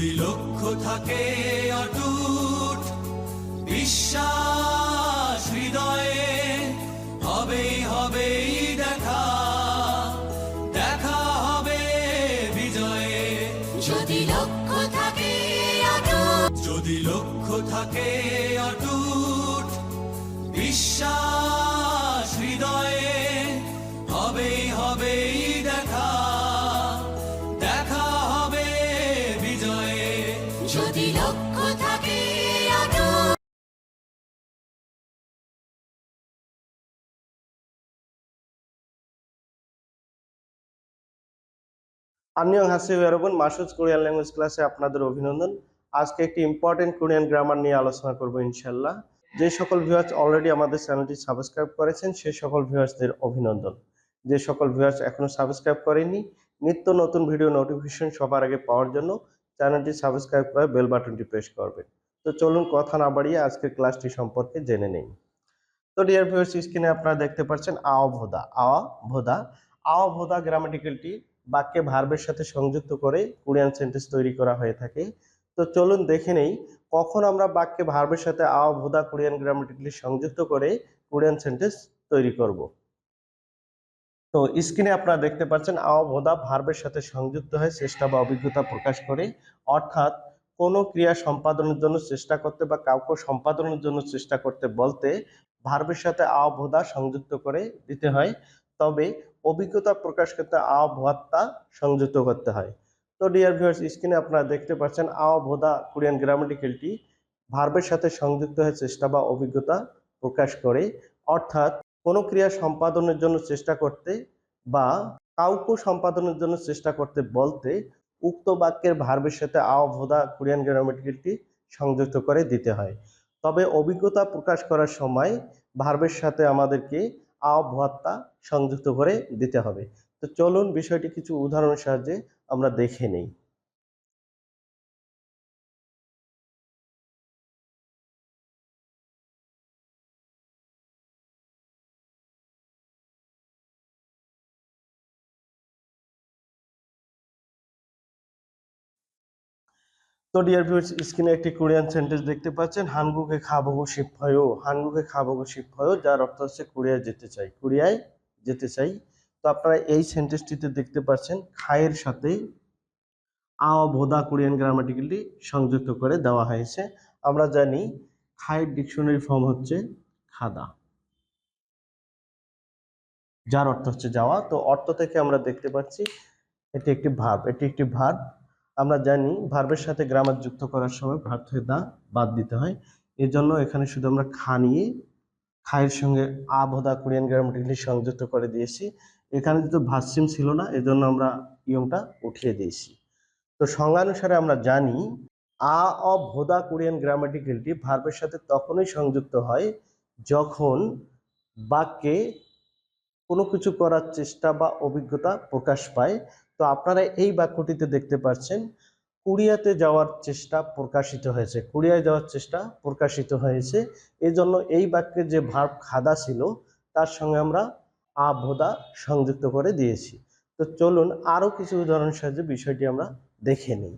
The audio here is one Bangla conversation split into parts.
যদি লক্ষ্য থাকে অটুট বিশ্বাস আমিও হাসি ইয়ারবন মাসুজ কোরিয়ান ল্যাঙ্গুয়েজ ক্লাসে আপনাদের অভিনন্দন। আজকে একটি ইম্পর্টেন্ট কোরিয়ান গ্রামার নিয়ে আলোচনা করব ইনশাল্লাহ যে সকল ভিউয়ার্স অলরেডি আমাদের চ্যানেলটি সাবস্ক্রাইব করেছেন, সে সকল ভিউয়ার্সদের অভিনন্দন। যে সকল ভিউয়ার্স এখনও সাবস্ক্রাইব করেনি নিত্য নতুন ভিডিও নোটিফিকেশন সবার আগে পাওয়ার জন্য চ্যানেলটি সাবস্ক্রাইব করে বেল বাটনটি প্রেস করবেন। তো চলুন কথা না বাড়িয়ে আজকের ক্লাসটি সম্পর্কে জেনে নিন তো ডিয়ার ভিউয়ার্স স্ক্রিনে আপনারা দেখতে পাচ্ছেন আওভোদা আওয়া ভোদা আওয়া ভোদা গ্রামাটিক্যালটি বাক্যে ভার্বের সাথে সংযুক্ত করে কোরিয়ান সেন্টেন্স তৈরি করা হয়ে থাকে। তো চলুন দেখে নেই, কখন আমরা বাক্যে ভার্বের সাথে আওভোদা কোরিয়ান গ্রামাটিক্যালি সংযুক্ত করে কোরিয়ান সেন্টেন্স তৈরি করব। তো স্ক্রিনে আপনারা দেখতে পাচ্ছেন আওভোদা ভার্বের সাথে সংযুক্ত হয়ে চেষ্টা বা অভিজ্ঞতা প্রকাশ করে। অর্থাৎ কোনো ক্রিয়া সম্পাদনের জন্য চেষ্টা করতে বা কাউকে সম্পাদনের জন্য চেষ্টা করতে বলতে ভার্বের সাথে আবহদা সংযুক্ত করে দিতে হয়। তবে অভিজ্ঞতা প্রকাশ করতে আবহাত্তা সংযুক্ত করতে হয়। তো ডিয়ার ভিউয়ার্স স্ক্রিনে আপনারা দেখতে পাচ্ছেন আবহদা কোরিয়ান গ্রামাটিক্যালটি ভার্বের সাথে সংযুক্ত হয়ে চেষ্টা বা অভিজ্ঞতা প্রকাশ করে। অর্থাৎ কোনো ক্রিয়া সম্পাদনের জন্য চেষ্টা করতে বা কাউকে সম্পাদনের জন্য চেষ্টা করতে বলতে উক্ত বাক্যের ভার্বের সাথে আবহদা কোরিয়ান গ্রামাটিক্যালটি সংযুক্ত করে দিতে হয়। তবে অভিজ্ঞতা প্রকাশ করার সময় ভার্বের সাথে আমাদেরকে আবহাত্তা সংযুক্ত করে দিতে হবে। তো চলুন বিষয়টি কিছু উদাহরণের সাহায্যে আমরা দেখে নেই। তো ডিয়ার ভিউয়ার্স স্ক্রিনে একটি কোরিয়ান সেন্টেন্স দেখতে পাচ্ছেন, হানগুকে খাবগো শিবফয়ও হানগুকে খাবগো শিবফয়ও যার অর্থ হচ্ছে কোরিয়ায় যেতে চাই, কোরিয়ায় যেতে চাই। তো আপনারা এই সেন্টেন্সটিতে দেখতে পাচ্ছেন, খায়ের সাথে আও ভোদা কোরিয়ান গ্রামাটিক্যালি সংযুক্ত করে দেওয়া হয়েছে। আমরা জানি, খায়ের ডিকশনারি ফর্ম হচ্ছে খাদা, যার অর্থ হচ্ছে যাওয়া। তো অর্থ থেকে আমরা দেখতে পাচ্ছি, এটি একটি ভার্ব এটি একটি ভার্ব আমরা জানি ভার্বের সাথে গ্রামার যুক্ত করার সময় ভার্ব থেকে দা বাদ দিতে হয়। এর জন্য এখানে শুধু আমরা খা নিয়ে খায়ের সঙ্গে আবহদা কোরিয়ান গ্রামাটিক্যালি সংযুক্ত করে দিয়েছি। এখানে যেহেতু ভার্সিম ছিল না, এজন্য আমরা ইয়ংটা উঠিয়ে দিয়েছি। তো সংজ্ঞানুসারে আমরা জানি, আ, অ ভোদা কোরিয়ান গ্রামাটিক্যালটি ভার্বের সাথে তখনই সংযুক্ত হয় যখন বাক্যে কোনো কিছু করার চেষ্টা বা অভিজ্ঞতা প্রকাশ পায়। তো আপনারা এই বাক্যটিতে দেখতে পাচ্ছেন, কুরিয়াতে যাওয়ার চেষ্টা প্রকাশিত হয়েছে। কুরিয়ায় যাওয়ার চেষ্টা প্রকাশিত হয়েছে। এই জন্য এই বাক্যের যে ভার্ব খাদা ছিল, তার সঙ্গে আমরা আভোদা সংযুক্ত করে দিয়েছি। তো চলুন আরও কিছু উদাহরণ সাহায্যে বিষয়টি আমরা দেখে নিই।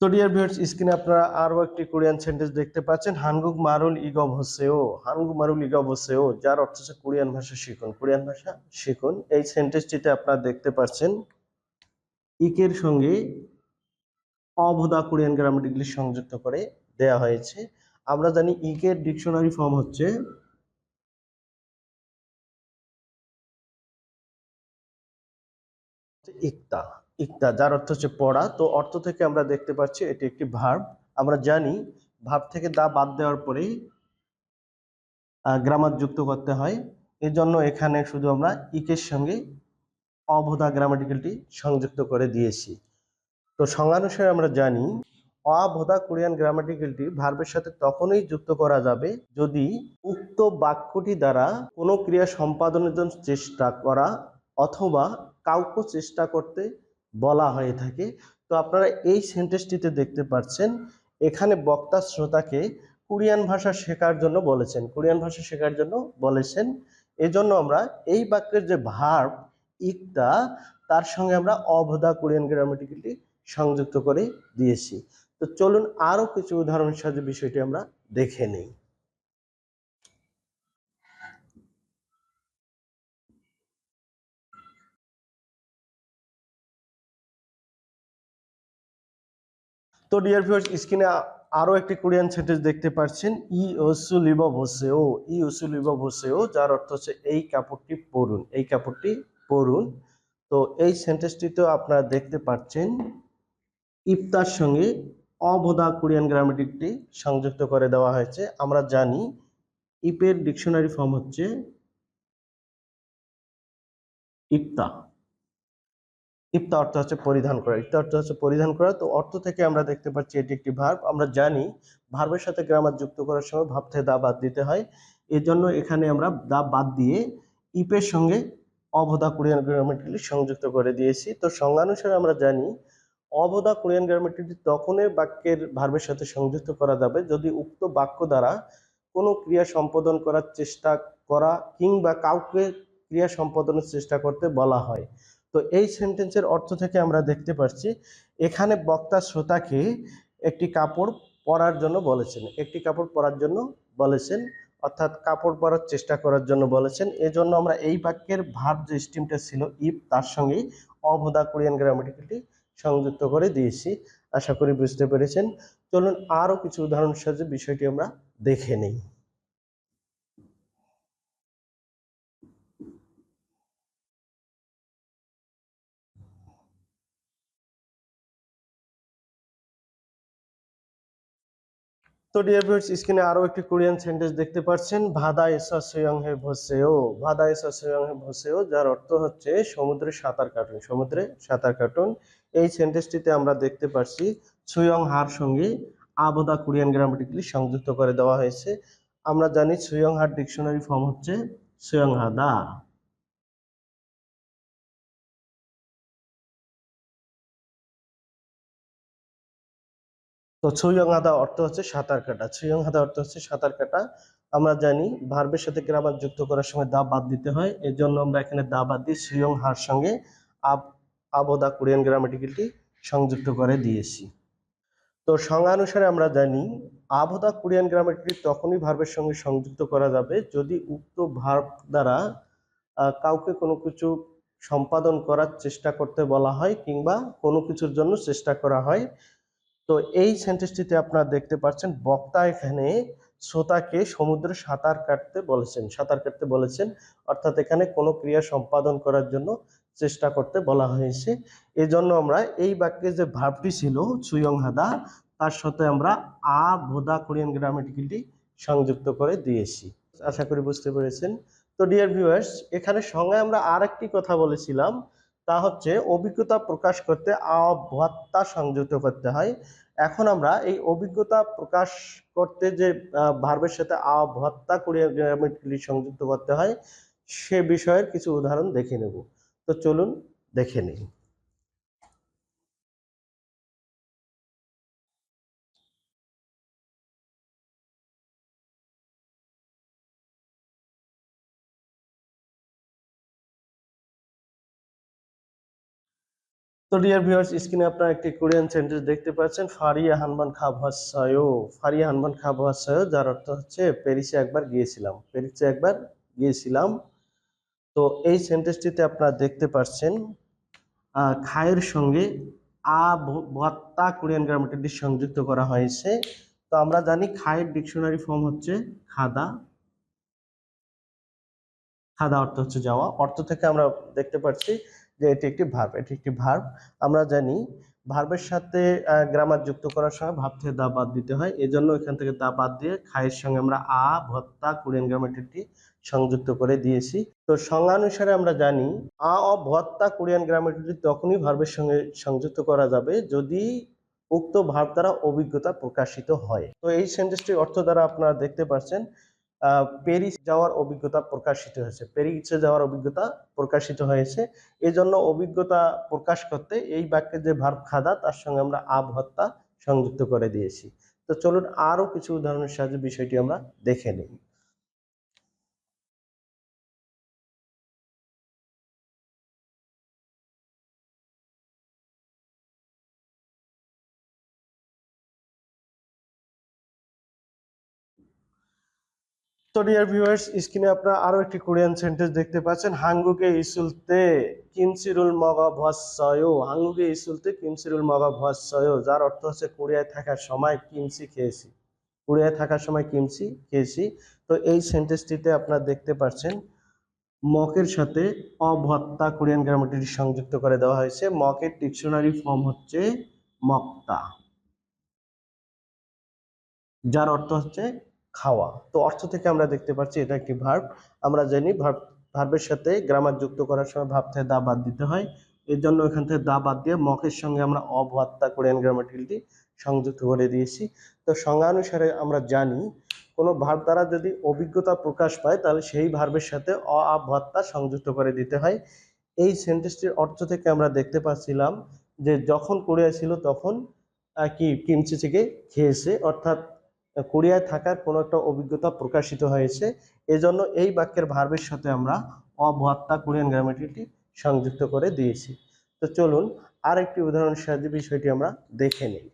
তো ডিয়ার ভিউয়ার্স স্ক্রিনে আপনারা আরও একটি কোরিয়ান সেন্টেন্স দেখতে পাচ্ছেন। হানগুক মারুল ইগম হোসেও, হানগুক মারুল ইগম হোসেও, যার অর্থ হচ্ছে কোরিয়ান ভাষা শিখুন। কোরিয়ান ভাষা শিখুন। এই সেন্টেন্সটিতে আপনারা দেখতে পাচ্ছেন, ইকের সঙ্গে অভোদা কোরিয়ান গ্রামার সংযুক্ত করে দেয়া হয়েছে। আমরা জানি ইকের ডিকশনারি ফর্ম হচ্ছে ইকতা। ইকতা, যার অর্থ হচ্ছে পড়া। তো অর্থ থেকে আমরা দেখতে পাচ্ছি এটি একটি ভার্ব আমরা জানি ভাব থেকে দা বাদ দেওয়ার পরেই গ্রামার যুক্ত করতে হয়। এই জন্য এখানে শুধু আমরা ইকের সঙ্গে অবধা গ্রামাটিক্যালটি সংযুক্ত করে দিয়েছি। তো সংজ্ঞানুসারে আমরা জানি অবধা কোরিয়ান গ্রামাটিক্যালটি ভার্বের সাথে তখনই যুক্ত করা যাবে যদি উক্ত বাক্যটি দ্বারা কোনো ক্রিয়া সম্পাদনের জন্য চেষ্টা করা অথবা কাউকে চেষ্টা করতে বলা হয়ে থাকে। তো আপনারা এই সেন্টেন্সটিতে দেখতে পাচ্ছেন, এখানে বক্তা শ্রোতাকে কোরিয়ান ভাষা শেখার জন্য বলেছেন। কোরিয়ান ভাষা শেখার জন্য বলেছেন, এজন্য আমরা এই বাক্যের যে ভার্ব ইকটা তার সঙ্গে আমরা অবধা কোরিয়ান গ্রামাটিক্যালটি সংযুক্ত করে দিয়েছি। তো চলুন আরও কিছু উদাহরণের সাহায্যে বিষয়টি আমরা দেখে নেই। তো ডিয়ার ভিউয়ার্স স্ক্রিনে আরও একটি কোরিয়ান সেন্টেন্স দেখতে পাচ্ছেন ই ওসু লিব বসেও ই ওসু লিব বসেও যার অর্থ হচ্ছে এই কাপড়টি পরুন, এই কাপড়টি পরুন। তো এই সেন্টেন্সটিতেও আপনারা দেখতে পাচ্ছেন, ইফতার সঙ্গে অবধা কোরিয়ান গ্রামাটিকটি সংযুক্ত করে দেওয়া হয়েছে। আমরা জানি ইপের ডিকশনারি ফর্ম হচ্ছে ইফতা ইফতা অর্থ হচ্ছে পরিধান করা। ইফতা অর্থ হচ্ছে পরিধান করা। তো অর্থ থেকে আমরা দেখতে পাচ্ছি এটি একটি ভার্ব। আমরা জানি ভার্বের সাথে গ্রামার যুক্ত করার সময় ভাব থেকে দা বাদ দিতে হয়। এই জন্য এখানে আমরা দা বাদ দিয়ে ইপের সঙ্গে অবধা কোরিয়ান গ্রামাটিক্যালি সংযুক্ত করে দিয়েছি। তো সংজ্ঞানুসারে আমরা জানি অবধা কোরিয়ান গ্রামাটিক্যালি তখনই বাক্যের ভার্বের সাথে সংযুক্ত করা যাবে যদি উক্ত বাক্য দ্বারা কোনো ক্রিয়া সম্পাদন করার চেষ্টা করা কিংবা কাউকে ক্রিয়া সম্পাদনের চেষ্টা করতে বলা হয়। তো এই সেন্টেন্সের অর্থ থেকে আমরা দেখতে পাচ্ছি এখানে বক্তা শ্রোতাকে একটি কাপড় পরার জন্য বলেছেন। একটি কাপড় পরার জন্য বলেছেন, অর্থাৎ কাপড় পরার চেষ্টা করার জন্য বলেছেন। এজন্য আমরা এই বাক্যের ভার্ব যে স্টিমটা ছিল ইফ তার সঙ্গেই অবধা কোরিয়ান গ্রামাটিক্যালটি সংযুক্ত করে দিয়েছি। আশা করি বুঝতে পেরেছেন। চলুন আরও কিছু উদাহরণ সাহায্যে বিষয়টি আমরা দেখে নেই। তো ডিয়ার ভিউয়ার্স স্ক্রিনে আরও একটি কোরিয়ান সেন্টেন্স দেখতে পাচ্ছেন, ভাদা এসা সুয়ং হে ভসেও। ভাদা এসা সুয়ং হে ভসেও, যার অর্থ হচ্ছে সমুদ্রে সাঁতার কাটুন, সমুদ্রে সাঁতার কাটুন। এই সেন্টেন্সটিতে আমরা দেখতে পাচ্ছি, সুয়ং হার সঙ্গে আবদা কোরিয়ান গ্রামাটিক্যালি সংযুক্ত করে দেওয়া হয়েছে। আমরা জানি সুয়ং হার ডিকশনারি ফর্ম হচ্ছে সুয়ং হাদা। তো ছুয়ং হাদা অর্থ হচ্ছে সাঁতার কাটা। ছুয়ং হাদা অর্থ হচ্ছে সাঁতার কাটা। আমরা জানি ভার্বের সাথে গ্রামার যুক্ত করার সময় দা বাদ দিতে হয়। এর জন্য আমরা এখানে দা বাদ দিয়ে সুয়ং হার সঙ্গে আব, আবদা কোরিয়ান গ্রামাটিক্যালটি সংযুক্ত করে দিয়েছি। তো সংজ্ঞানুসারে আমরা জানি আবদা কোরিয়ান গ্রামাটিক্যালটি তখনই ভার্বের সঙ্গে সংযুক্ত করা যাবে যদি উক্ত ভার্ব দ্বারা কাউকে কোনো কিছু সম্পাদন করার চেষ্টা করতে বলা হয় কিংবা কোনো কিছুর জন্য চেষ্টা করা হয়। তো এই সেন্টেন্সটিতে আপনারা দেখতে পাচ্ছেন, বক্তা এখানে শ্রোতাকে সমুদ্রে সাঁতার কাটতে বলেছেন। সাঁতার কাটতে বলেছেন, অর্থাৎ এখানে কোনো ক্রিয়া সম্পাদন করার জন্য চেষ্টা করতে বলা হয়েছে। এই জন্য আমরা এই বাক্যে যে ভাবটি ছিল সুয়ং হাদা তার সাথে আমরা আ, ভোদা, কোরিয়ান গ্রামাটিক্যালটি সংযুক্ত করে দিয়েছি। আশা করি বুঝতে পেরেছেন। তো ডিয়ার ভিউয়ার্স এখানে সঙ্গে আমরা আর একটি কথা বলেছিলাম তা হচ্ছে অভিজ্ঞতা প্রকাশ করতে আবহাত্তা সংযুক্ত করতে হয়। এখন আমরা এই অভিজ্ঞতা প্রকাশ করতে যে ভার্বের সাথে আবহাত্তা কোরিয়ান গ্রামাটিক্যালি সংযুক্ত করতে হয়, সে বিষয়ের কিছু উদাহরণ দেখে নেব। তো চলুন দেখে নিই। তো ডিয়ার ভিউয়ার্স স্ক্রিনে আপনারা একটি কোরিয়ান সেন্টেন্স দেখতে পাচ্ছেন ফারিয়া হানবান খাবহাসায়ো ফারিয়া হানবান খাবহাসায়ো যার অর্থ হচ্ছে প্যারিসে একবার গিয়েছিলাম। প্যারিসে একবার গিয়েছিলাম। তো এই সেন্টেন্সটিতে আপনারা দেখতে পাচ্ছেন খায়ের সঙ্গে আ ভত্তা কোরিয়ান গ্রামাটিক্যালটি সংযুক্ত করা হয়েছে। তো আমরা জানি খায়ের ডিকশনারি ফর্ম হচ্ছে খাদা। খাদা অর্থ হচ্ছে যাওয়া। অর্থ থেকে আমরা দেখতে পাচ্ছি যে এটি একটি ভার্ব এটি একটি ভার্ব আমরা জানি ভার্বের সাথে গ্রামার যুক্ত করার সময় ভাব থেকে দা বাদ দিতে হয়। এজন্য এখান থেকে দা বাদ দিয়ে খায়ের সঙ্গে আমরা আ, ভত্তা কোরিয়ান গ্রামারটি সংযুক্ত করে দিয়েছি। তো সংজ্ঞানুসারে আমরা জানি আ, অ, ভত্তা কোরিয়ান গ্রামারটি তখনই ভার্বের সঙ্গে সংযুক্ত করা যাবে যদি উক্ত ভার্ব দ্বারা অভিজ্ঞতা প্রকাশিত হয়। তো এই সেন্টেন্সটির অর্থ দ্বারা আপনারা দেখতে পাচ্ছেন প্যারিস যাওয়ার অভিজ্ঞতা প্রকাশিত হয়েছে। প্যারিসে যাওয়ার অভিজ্ঞতা প্রকাশিত হয়েছে। এই জন্য অভিজ্ঞতা প্রকাশ করতে এই বাক্যে যে ভার্ব খাদা, তার সঙ্গে আমরা আবহত্তা সংযুক্ত করে দিয়েছি। তো চলুন আরও কিছু উদাহরণের সাহায্যে বিষয়টি আমরা দেখে নিই। তো ডিয়ার ভিউয়ার্স স্ক্রিনে আপনারা আরও একটি কোরিয়ান সেন্টেন্স দেখতে পাচ্ছেন। হাঙ্গুকে ইসুলতে কিমসিরুল মগা ভস্সয় হাঙ্গুকে ইসুলতে কিমসিরুল মগা ভস্সয় যার অর্থ হচ্ছে কোরিয়ায় থাকার সময় কিমসি খেয়েছি। কোরিয়ায় থাকার সময় কিমসি খেয়েছি। তো এই সেন্টেন্সটিতে আপনারা দেখতে পাচ্ছেন, মকের সাথে অভত্তা কোরিয়ান গ্রামারটি সংযুক্ত করে দেওয়া হয়েছে। মকের ডিকশনারি ফর্ম হচ্ছে মক্তা। যার অর্থ হচ্ছে খাওয়া। তো অর্থ থেকে আমরা দেখতে পাচ্ছি এটা একটি ভার্ব আমরা জানি ভার্ব ভার্বের সাথে গ্রামার যুক্ত করার সময় ভাব থেকে দা বাদ দিতে হয়। এর জন্য এখান থেকে দা বাদ দিয়ে মকের সঙ্গে আমরা অভত্তা কোরিয়ান গ্রামাটিলটি সংযুক্ত করে দিয়েছি। তো সংজ্ঞানুসারে আমরা জানি, কোনো ভার্ব দ্বারা যদি অভিজ্ঞতা প্রকাশ পায়, তাহলে সেই ভার্বের সাথে অ আ ভত্তা সংযুক্ত করে দিতে হয়। এই সেন্টেন্সটির অর্থ থেকে আমরা দেখতে পাচ্ছিলাম যে যখন কোরিয়া ছিল তখন কি কিমচি থেকে খেয়েছে। অর্থাৎ কোরিয়ায় থাকার কোনো একটা অভিজ্ঞতা প্রকাশিত হয়েছে। এজন্য এই বাক্যের ভার্বের সাথে আমরা অভত্তা কোরিয়ান গ্রামাটিটি সংযুক্ত করে দিয়েছি। তো চলুন আরেকটি উদাহরণ সাহায্যে বিষয়টি আমরা দেখে নিই।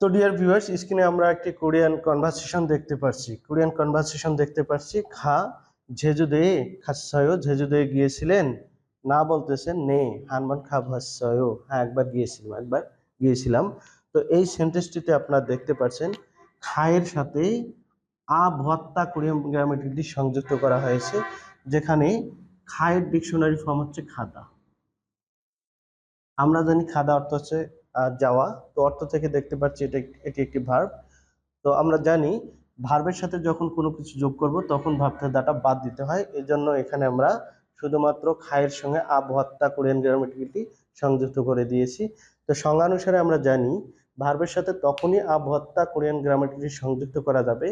তো ডিয়ার ভিউয়ার্স স্ক্রিনে আমরা একটি কোরিয়ান কনভারসেশন দেখতে পাচ্ছি কোরিয়ান কনভারসেশন দেখতে পাচ্ছি খা জেজুদে খাচ্ছয় জেজুদে গিয়েছিলেন, না বলতেছেন, নে, হানমান খা ভাচ্ছয় হ্যাঁ একবার গিয়েছিলাম একবার গিয়েছিলাম। তো এই সেন্টেন্সটিতে আপনারা দেখতে পাচ্ছেন খায়ের সাথে আ ভত্তা কোরিয়ান গ্রামাটিকটি সংযুক্ত করা হয়েছে, যেখানে খায়ের ডিকশনারি ফর্ম হচ্ছে খাদা আমরা জানি খাদা অর্থ হচ্ছে যাওয়া। তো অর্থ থেকে দেখতে পাচ্ছি এটা এটি একটি ভার্ব তো আমরা জানি ভার্বের সাথে যখন কোনো কিছু যোগ করব, তখন ভাবতে দাটা বাদ দিতে হয়। এই জন্য এখানে আমরা শুধুমাত্র খায়ের সঙ্গে আবহাত্তা কোরিয়ান গ্রামাটিকটি সংযুক্ত করে দিয়েছি। তো সংজ্ঞানুসারে আমরা জানি ভার্বের সাথে তখনই আবহাত্তা কোরিয়ান গ্রামাটিকটি সংযুক্ত করা যাবে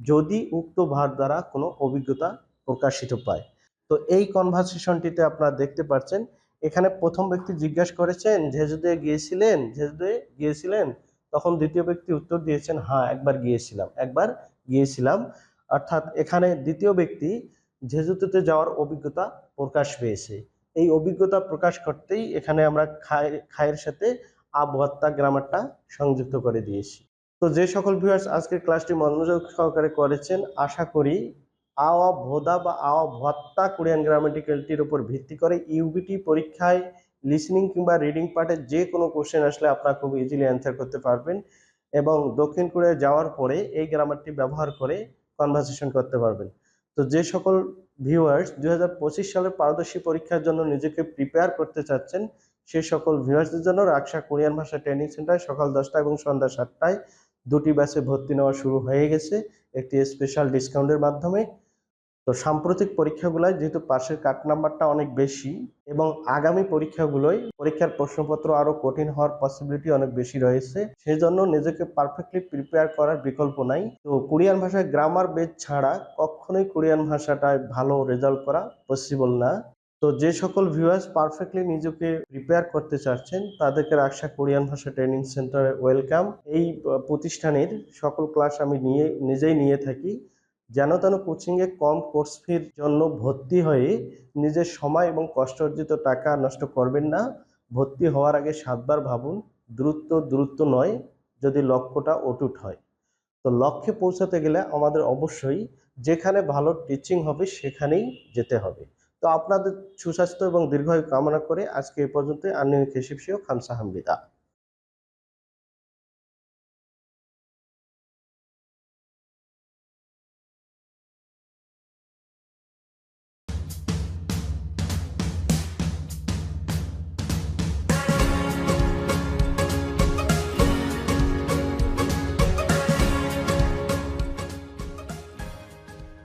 যদি উক্ত ভার্ব দ্বারা কোনো অভিজ্ঞতা প্রকাশিত পায়। তো এই কনভারসেশনটিতে আপনারা দেখতে পাচ্ছেন এখানে প্রথম ব্যক্তি জিজ্ঞাসা করেছেন, জেজুদে গিয়েছিলেন? জেজুদে গিয়েছিলেন? তখন দ্বিতীয় ব্যক্তি উত্তর দিয়েছেন হ্যাঁ একবার গিয়েছিলাম একবার গিয়েছিলাম। অর্থাৎ এখানে দ্বিতীয় ব্যক্তি জেজুদুতে যাওয়ার অভিজ্ঞতা প্রকাশ পেয়েছে। এই অভিজ্ঞতা প্রকাশ করতেই এখানে আমরা খায়, খায়ের সাথে আবহাত্তা গ্রামারটা সংযুক্ত করে দিয়েছি। তো যে সকল ভিউয়ার্স আজকের ক্লাসটি মনোযোগ সহকারে করেছেন, আশা করি আওয়া ভোদা বা আওয়া ভত্তা কোরিয়ান গ্রামাটিক্যালটির উপর ভিত্তি করে ইউবিটি পরীক্ষায় লিসনিং কিংবা রিডিং পার্টের যে কোনো কোশ্চেন আসলে আপনারা খুব ইজিলি অ্যান্সার করতে পারবেন এবং দক্ষিণ কোরিয়ায় যাওয়ার পরে এই গ্রামারটি ব্যবহার করে কনভারসেশন করতে পারবেন। তো যে সকল ভিউয়ার্স দু হাজার পঁচিশ সালের পারদর্শী পরীক্ষার জন্য নিজেকে প্রিপেয়ার করতে চাচ্ছেন সেই সকল ভিউয়ার্সদের জন্য রাকসা কোরিয়ান ভাষা ট্রেনিং সেন্টার সকাল দশটা এবং সন্ধ্যা সাতটায় দুটি ব্যাচে ভর্তি নেওয়া শুরু হয়ে গেছে। একটি স্পেশাল ডিসকাউন্টের মাধ্যমে তো সাম্প্রতিক পরীক্ষাগুলোয় যেহেতু পাশের কাট নাম্বারটা অনেক বেশি এবং আগামী পরীক্ষাগুলোয় পরীক্ষার প্রশ্নপত্র আরও কঠিন হওয়ার পসিবিলিটি অনেক বেশি রয়েছে সেই জন্য নিজেকে পারফেক্টলি প্রিপেয়ার করার বিকল্প নাই। তো কোরিয়ান ভাষায় গ্রামার বেদ ছাড়া কখনোই কোরিয়ান ভাষাটায় ভালো রেজাল্ট করা পসিবল না। তো যে সকল ভিউয়ার্স পারফেক্টলি নিজেকে প্রিপেয়ার করতে চাচ্ছেন, তাদেরকে রাকসা কোরিয়ান ভাষা ট্রেনিং সেন্টারে ওয়েলকাম এই প্রতিষ্ঠানের সকল ক্লাস আমি নিয়ে, নিজেই নিয়ে থাকি। যেন তেন কোচিংয়ে কম কোর্স ফির জন্য ভর্তি হয়ে নিজের সময় এবং কষ্ট অর্জিত টাকা নষ্ট করবেন না। ভর্তি হওয়ার আগে সাতবার ভাবুন, দ্রুত দ্রুত নয়, যদি লক্ষ্যটা অটুট হয়। তো লক্ষ্যে পৌঁছাতে গেলে আমাদের অবশ্যই যেখানে ভালো টিচিং হবে সেখানেই যেতে হবে। তো আপনাদের সুস্বাস্থ্য এবং দীর্ঘায়ু কামনা করে আজকে এ পর্যন্ত আন্নিক হিসেব খামসা হামবিদা